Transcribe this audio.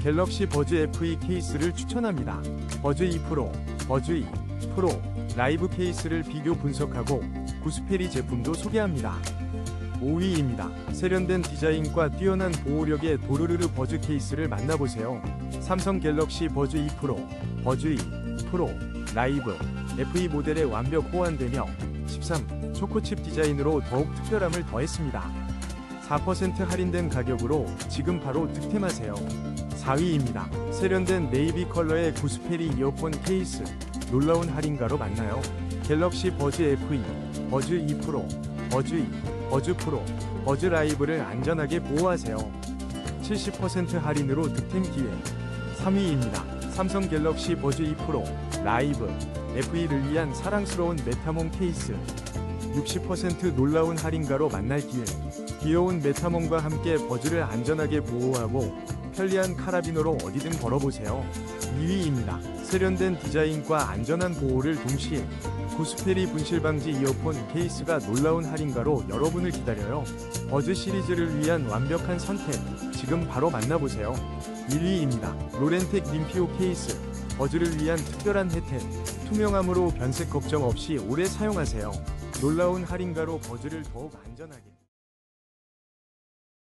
갤럭시 버즈 FE 케이스를 추천합니다. 버즈 2 프로, 버즈 2 프로 라이브 케이스를 비교 분석하고 구스페리 제품도 소개합니다. 5위입니다. 세련된 디자인과 뛰어난 보호력의 도르르르 버즈 케이스를 만나보세요. 삼성 갤럭시 버즈 2 프로, 버즈 2 프로 라이브 FE 모델에 완벽 호환되며 13 초코칩 디자인으로 더욱 특별함을 더했습니다. 4% 할인된 가격으로 지금 바로 득템하세요. 4위입니다. 세련된 네이비 컬러의 구스페리 이어폰 케이스 놀라운 할인가로 만나요. 갤럭시 버즈 FE, 버즈 2 프로, 버즈 2, 버즈 프로, 버즈 라이브를 안전하게 보호하세요. 70% 할인으로 득템 기회. 3위입니다. 삼성 갤럭시 버즈 2 프로, 라이브, FE를 위한 사랑스러운 메타몽 케이스. 60% 놀라운 할인가로 만날 기회. 귀여운 메타몽과 함께 버즈를 안전하게 보호하고 편리한 카라비노로 어디든 걸어보세요. 2위입니다. 세련된 디자인과 안전한 보호를 동시에 구스페리 분실 방지 이어폰 케이스가 놀라운 할인가로 여러분을 기다려요. 버즈 시리즈를 위한 완벽한 선택. 지금 바로 만나보세요. 1위입니다. 로렌텍 림피오 케이스. 버즈를 위한 특별한 혜택. 투명함으로 변색 걱정 없이 오래 사용하세요. 놀라운 할인가로 버즈를 더욱 안전하게.